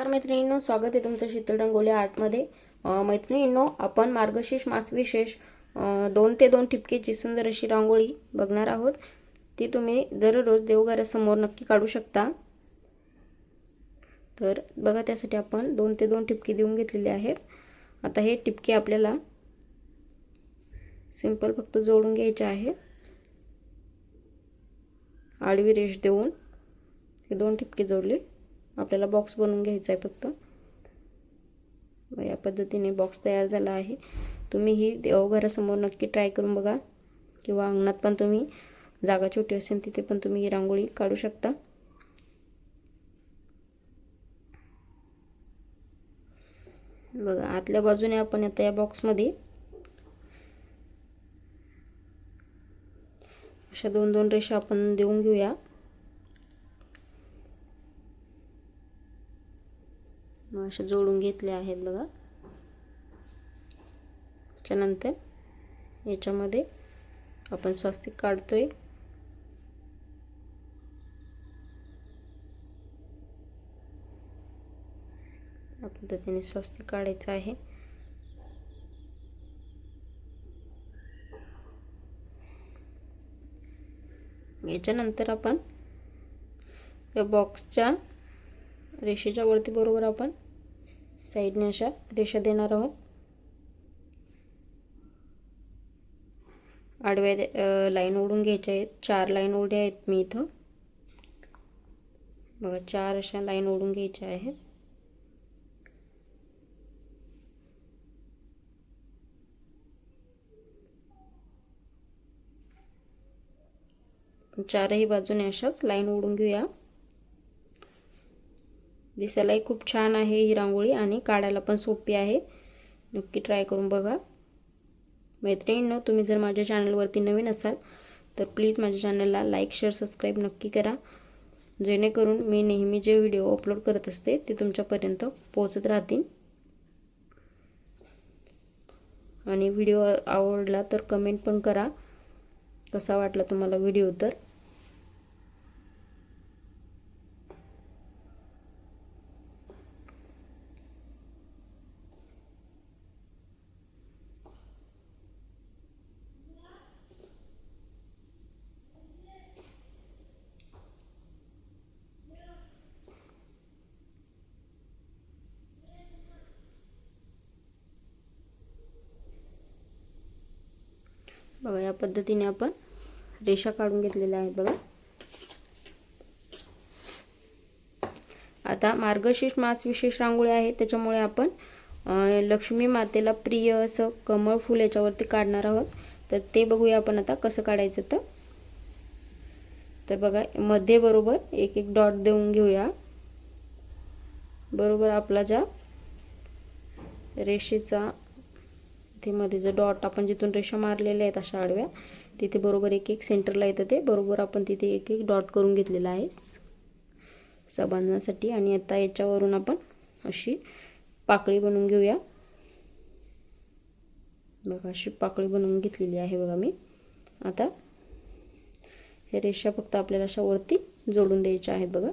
नमस्कार मैत्रिणींनो स्वागत आहे तुमचं शीतल रंगोली आर्टमध्ये मैत्रिणींनो आपण मार्गशीर्ष मासविशेष दोन ते दोन ठिपकेची सुंदर अशी रांगोळी बघणार आहोत ती तुम्ही दररोज देवघरासमोर नक्की काढू शकता. तर बघा त्यासाठी आपण दोन ते दोन ठिपके देऊन घेतलेले आहेत. आता हे टिपके आपल्याला सिंपल फक्त जोडून घ्यायचे आहे आडवी रेष देऊन हे दोन ठिपके जोडले. आपल्याला बॉक्स बनवून घ्यायचा आहे फक्त या पद्धतीने बॉक्स तयार झाला आहे. तुम्ही ही देवघरासमोर नक्की ट्राय करून बघा. किंवा अंगणात पण तुम्ही जागा छोटी असेल तिथे पण तुम्ही ही रांगोळी काढू शकता. बघा आतल्या बाजूने आपण आता या बॉक्समध्ये अशा दोन दोन रेषा आपण देऊन घेऊया मग अशा जोडून घेतल्या आहेत बघा. त्याच्यानंतर याच्यामध्ये आपण स्वस्तिक काढतोय. या पद्धतीने स्वस्तिक काढायचं आहे. याच्यानंतर आपण या बॉक्सच्या रेषेच्या वरती बरोबर आपण साईडने अशा रेषा देणार आहोत. आडव्या लाईन ओढून घ्यायच्या आहेत. चार लाईन ओढ्या आहेत मी इथं. बघा चार अशा लाईन ओढून घ्यायच्या आहेत. चारही बाजूने अशाच लाईन ओढून घेऊया. दिसायलाही खूप छान आहे ही रांगोळी आणि काढायला पण सोपी आहे. नक्की ट्राय करून बघा. मैत्रिणींनो तुम्ही जर माझ्या चॅनलवरती नवीन असाल तर प्लीज माझ्या चॅनलला लाईक शेअर सबस्क्राईब नक्की करा. जेणेकरून मी नेहमी जे व्हिडिओ अपलोड करत असते ते तुमच्यापर्यंत पोहोचत राहतील. आणि व्हिडिओ आवडला तर कमेंट पण करा. कसा वाटला तुम्हाला व्हिडिओ तर बघा या पद्धतीने आपण रेषा काढून घेतलेल्या आहेत बघा. आता मार्गशीर्ष मास विशेष रांगोळी आहे त्याच्यामुळे आपण लक्ष्मी मातेला प्रिय असं कमळ फुल याच्यावरती काढणार आहोत. तर ते बघूया आपण आता कसं काढायचं तर. तर बघा मध्ये बरोबर एक एक डॉट देऊन घेऊया. बरोबर आपला ज्या रेषेचा ते मध्ये जो डॉट आपण जिथून रेषा मारलेल्या आहेत अशा आडव्या तिथे बरोबर एक एक सेंटरला येतं ते. बरोबर आपण तिथे एक एक डॉट करून घेतलेला आहे. बांधण्यासाठी आणि आता याच्यावरून आपण अशी पाकळी बनवून घेऊया. बघा अशी पाकळी बनवून घेतलेली आहे बघा मी. आता हे रेषा फक्त आपल्याला अशा वरती जोडून द्यायच्या आहेत बघा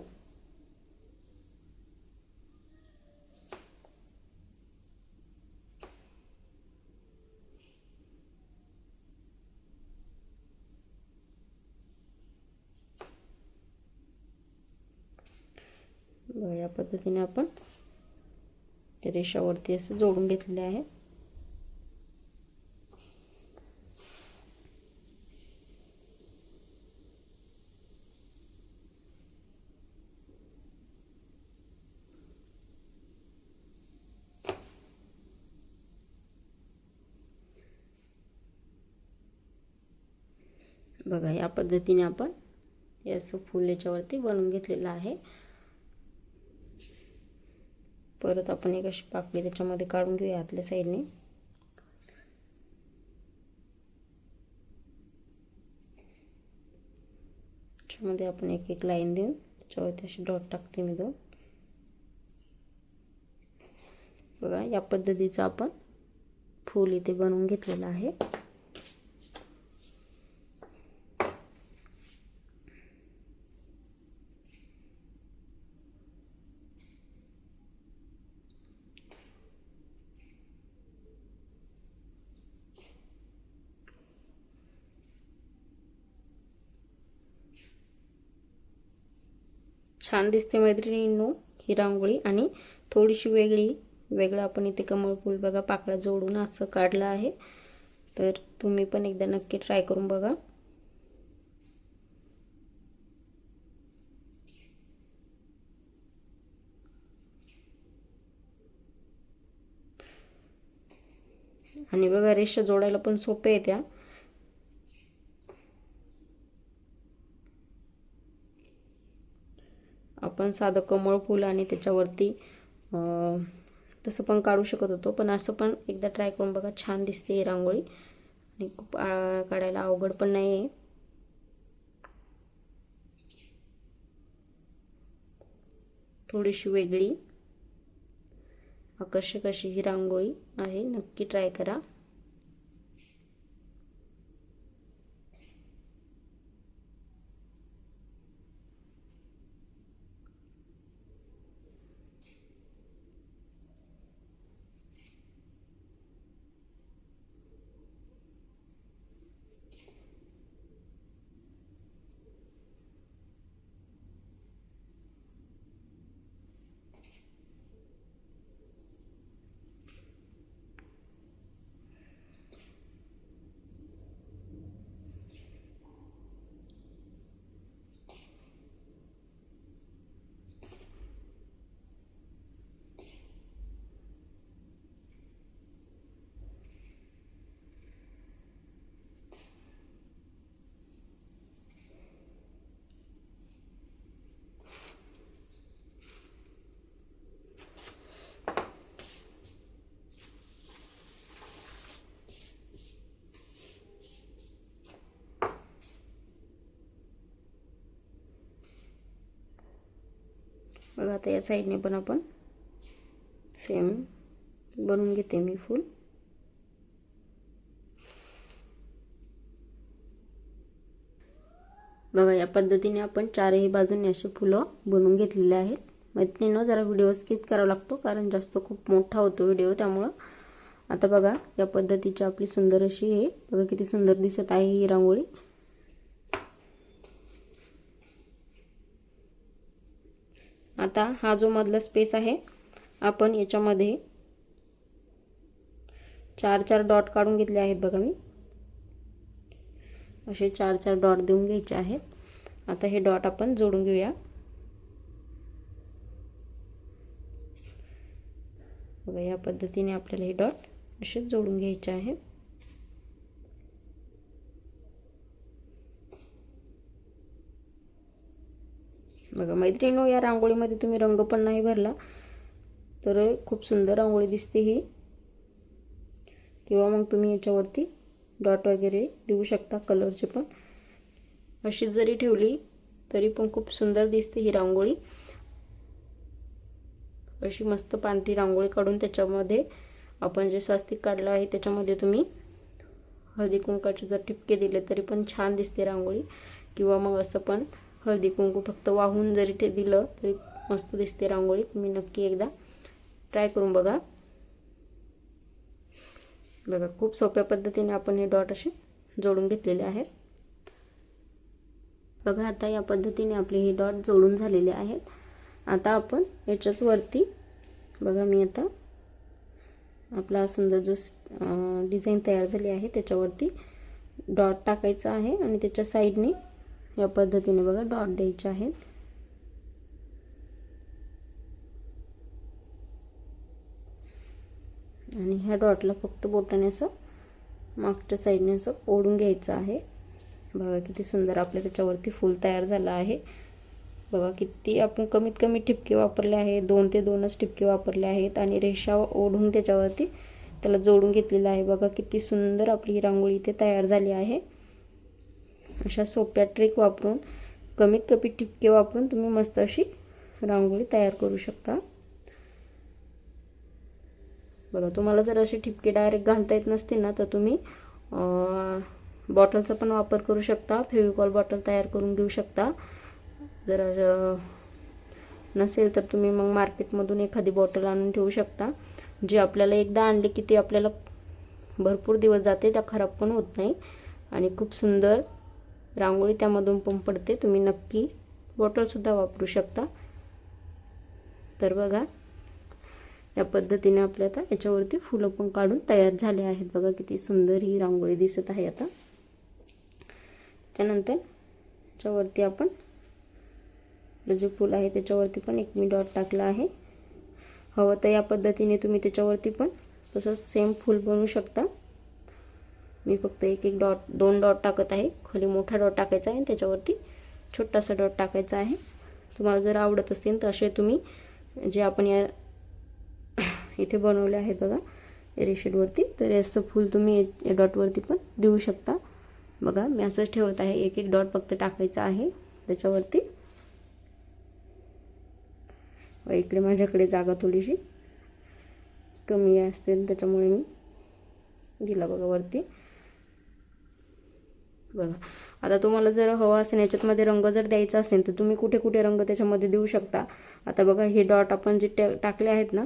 बघा या पद्धतीने आपण त्या रेषावरती असं जोडून घेतलेले आहे. बघा या पद्धतीने आपण हे असं फुल याच्यावरती बनवून घेतलेलं आहे. परत आपण एक अशी पाकळी त्याच्यामध्ये काढून घेऊया आतल्या साईडने. त्याच्यामध्ये आपण एक एक लाईन देऊन त्याच्यावरती अशी डॉट टाकते मी दोन. बघा या पद्धतीचं आपण फूल इथे बनवून घेतलेलं आहे. छान दिसते मैत्रिणींनो ही रांगोळी आणि थोडीशी वेगळी वेगळं आपण इथे कमळ फूल बघा पाकळा जोडून असं काढलं आहे. तर तुम्ही पण एकदा नक्की ट्राय करून बघा. आणि बघा रेषा जोडायला पण सोपे आहे त्या आपण साधं कमळ फूल आणि त्याच्यावरती तसं पण काढू शकत होतो. पण असं पण एकदा ट्राय करून बघा छान दिसते ही रांगोळी. आणि खूप काढायला अवघड पण नाही आहे थोडीशी वेगळी आकर्षक अशी ही रांगोळी आहे. नक्की ट्राय करा. बघा आता या साईडने पण आपण सेम बनवून घेते मी फूल बघा या पद्धतीने आपण चारही बाजूने असे फुलं बनवून घेतलेले आहेत. मैत्रिणीनं जरा व्हिडिओ स्किप करावा लागतो कारण जास्त खूप मोठा होतो व्हिडिओ त्यामुळं. आता बघा या पद्धतीची आपली सुंदर अशी हे बघा किती सुंदर दिसत आहे ही रांगोळी. आता हा जो मधला स्पेस आहे आपण याच्यामध्ये चार चार डॉट काढून घेतले आहेत बघा मी. असे चार चार डॉट देऊन घ्यायचे आहेत. आता हे डॉट आपण जोडून घेऊया. बघा या पद्धतीने आपल्याला हे डॉट असे जोडून घ्यायचे आहेत. बघा मैत्रिणीनो या रांगोळीमध्ये तुम्ही रंग पण नाही भरला तर खूप सुंदर रांगोळी दिसते ही. किंवा मग तुम्ही याच्यावरती डॉट वगैरे देऊ शकता कलरचे पण. अशी जरी ठेवली तरी पण खूप सुंदर दिसते ही रांगोळी. अशी मस्त पांढरी रांगोळी काढून त्याच्यामध्ये आपण जे स्वास्तिक काढलं आहे त्याच्यामध्ये तुम्ही हळदी कुंकाचे जर ठिपके दिले तरी पण छान दिसते रांगोळी. किंवा मग असं पण हळदी कुंकू फक्त वाहून जरी ते दिलं तरी मस्त दिसते रांगोळी. तुम्ही नक्की एकदा ट्राय करून बघा. बघा खूप सोप्या पद्धतीने आपण हे डॉट असे जोडून घेतलेले आहेत. बघा आता या पद्धतीने आपले हे डॉट जोडून झालेले आहेत. आता आपण याच्याच वरती बघा मी आता आपला सुंदर जो डिझाईन तयार झाली आहे त्याच्यावरती डॉट टाकायचा आहे आणि त्याच्या साईडने या पद्धतीने बघा डॉट द्यायचे आहेत. आणि ह्या डॉटला फक्त बोटाने असं मागच्या साईडने असं ओढून घ्यायचं आहे. बघा किती सुंदर आपल्या त्याच्यावरती फूल तयार झालं आहे. बघा किती आपण कमीत कमी ठिपके वापरले आहे दोन ते दोनच ठिपके वापरले आहेत आणि रेषा ओढून त्याच्यावरती त्याला जोडून घेतलेलं आहे. बघा किती सुंदर आपली ही रांगोळी इथे तयार झाली आहे. अशा सोप्या ट्रिक वापरून कमीत कमी ठिपके वापरून तुम्ही मस्त अशी रांगोळी तयार करू शकता. बघा तुम्हाला जर असे ठिपके डायरेक्ट घालता येत नसतील ना तर तुम्ही बॉटलचा पण वापर करू शकता फेविकॉल बॉटल तयार करून घेऊ शकता. जर नसेल तर तुम्ही मग मार्केटमधून एखादी बॉटल आणून ठेवू शकता जी आपल्याला एकदा आणली की ती आपल्याला भरपूर दिवस जाते त्या खराब पण होत नाही. आणि खूप सुंदर रांगोळी त्यामधून पण पडते. तुम्ही नक्की बॉटलसुद्धा वापरू शकता. तर बघा या पद्धतीने आपल्या आता याच्यावरती फुलं पण काढून तयार झाले आहेत. बघा किती सुंदर ही रांगोळी दिसत आहे आता. त्यानंतर याच्यावरती आपण जे फूल आहे त्याच्यावरती पण एक मी डॉट टाकला आहे. हवं तर या पद्धतीने तुम्ही त्याच्यावरती पण तसंच सेम फूल बनवू शकता. मी फक्त एक एक डॉट दोन डॉट टाकत आहे. खाली मोठा डॉट टाकायचा आहे आणि त्याच्यावरती छोटासा डॉट टाकायचा आहे. तुम्हाला जर आवडत असेल तर असे तुम्ही जे आपण या इथे बनवले आहेत बघा रेशेडवरती तर असं फूल तुम्ही या डॉटवरती पण देऊ शकता. बघा मी असंच ठेवत आहे. एक एक डॉट फक्त टाकायचा आहे. त्याच्यावरती इकडे माझ्याकडे जागा थोडीशी कमी असते त्याच्यामुळे मी दिला बघा वरती. बघा. आता तुम्हाला जर हवा असेल याच्यातमध्ये रंग जर द्यायचा असेल तर तुम्ही कुठे कुठे रंग त्याच्यामध्ये देऊ शकता. आता बघा हे डॉट आपण जे टाकले आहेत ना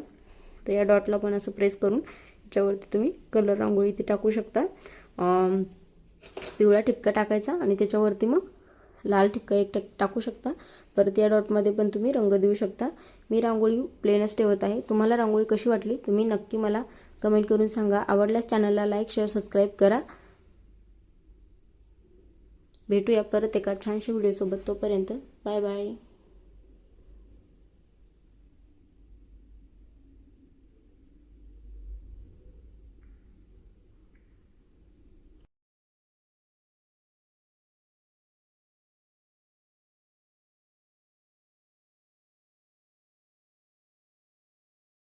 तर या डॉटला पण असं प्रेस करून याच्यावरती तुम्ही कलर रांगोळी इथे टाकू शकता. पिवळा ठिपका टाकायचा आणि त्याच्यावरती मग लाल ठिपका एक टाकू शकता. परत या डॉटमध्ये पण तुम्ही रंग देऊ शकता. मी रांगोळी प्लेनच ठेवत आहे. तुम्हाला रांगोळी कशी वाटली तुम्ही नक्की मला कमेंट करून सांगा. आवडल्यास चॅनलला लाईक शेअर सबस्क्राईब करा. भेटूया परत एका छानशा व्हिडिओसोबत तोपर्यंत. Bye bye